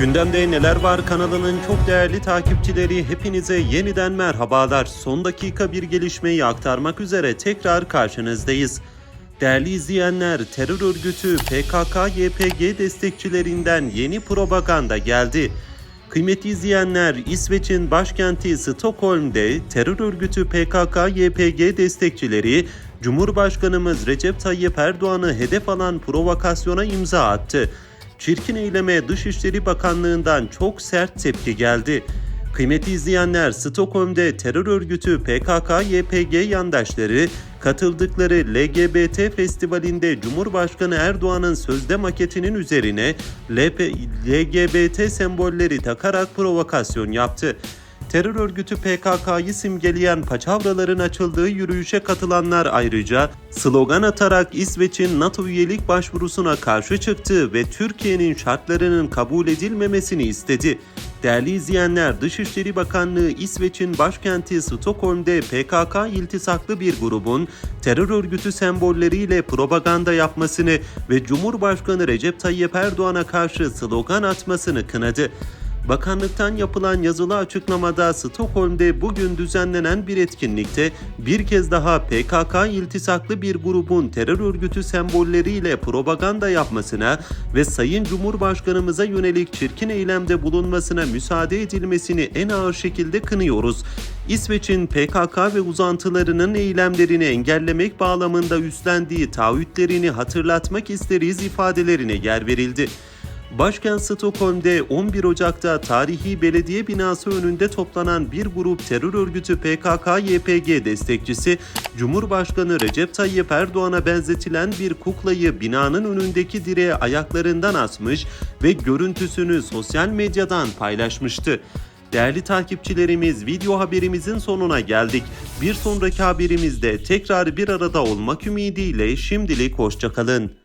Gündemde Neler Var kanalının çok değerli takipçileri hepinize yeniden merhabalar. Son dakika bir gelişmeyi aktarmak üzere tekrar karşınızdayız. Değerli izleyenler, terör örgütü PKK-YPG destekçilerinden yeni propaganda geldi. Kıymetli izleyenler, İsveç'in başkenti Stockholm'de terör örgütü PKK-YPG destekçileri Cumhurbaşkanımız Recep Tayyip Erdoğan'ı hedef alan provokasyona imza attı. Çirkin eyleme Dışişleri Bakanlığı'ndan çok sert tepki geldi. Kıymetli izleyenler, Stockholm'de terör örgütü PKK-YPG yandaşları katıldıkları LGBT festivalinde Cumhurbaşkanı Erdoğan'ın sözde maketinin üzerine LGBT sembolleri takarak provokasyon yaptı. Terör örgütü PKK'yı simgeleyen paçavraların açıldığı yürüyüşe katılanlar ayrıca slogan atarak İsveç'in NATO üyelik başvurusuna karşı çıktı ve Türkiye'nin şartlarının kabul edilmemesini istedi. Değerli izleyenler, Dışişleri Bakanlığı İsveç'in başkenti Stockholm'de PKK iltisaklı bir grubun terör örgütü sembolleriyle propaganda yapmasını ve Cumhurbaşkanı Recep Tayyip Erdoğan'a karşı slogan atmasını kınadı. Bakanlıktan yapılan yazılı açıklamada Stockholm'de bugün düzenlenen bir etkinlikte bir kez daha PKK iltisaklı bir grubun terör örgütü sembolleriyle propaganda yapmasına ve Sayın Cumhurbaşkanımıza yönelik çirkin eylemde bulunmasına müsaade edilmesini en ağır şekilde kınıyoruz. İsveç'in PKK ve uzantılarının eylemlerini engellemek bağlamında üstlendiği taahhütlerini hatırlatmak isteriz ifadelerine yer verildi. Başkent Stockholm'de 11 Ocak'ta tarihi belediye binası önünde toplanan bir grup terör örgütü PKK-YPG destekçisi Cumhurbaşkanı Recep Tayyip Erdoğan'a benzetilen bir kuklayı binanın önündeki direğe ayaklarından asmış ve görüntüsünü sosyal medyadan paylaşmıştı. Değerli takipçilerimiz video haberimizin sonuna geldik. Bir sonraki haberimizde tekrar bir arada olmak ümidiyle şimdilik hoşçakalın.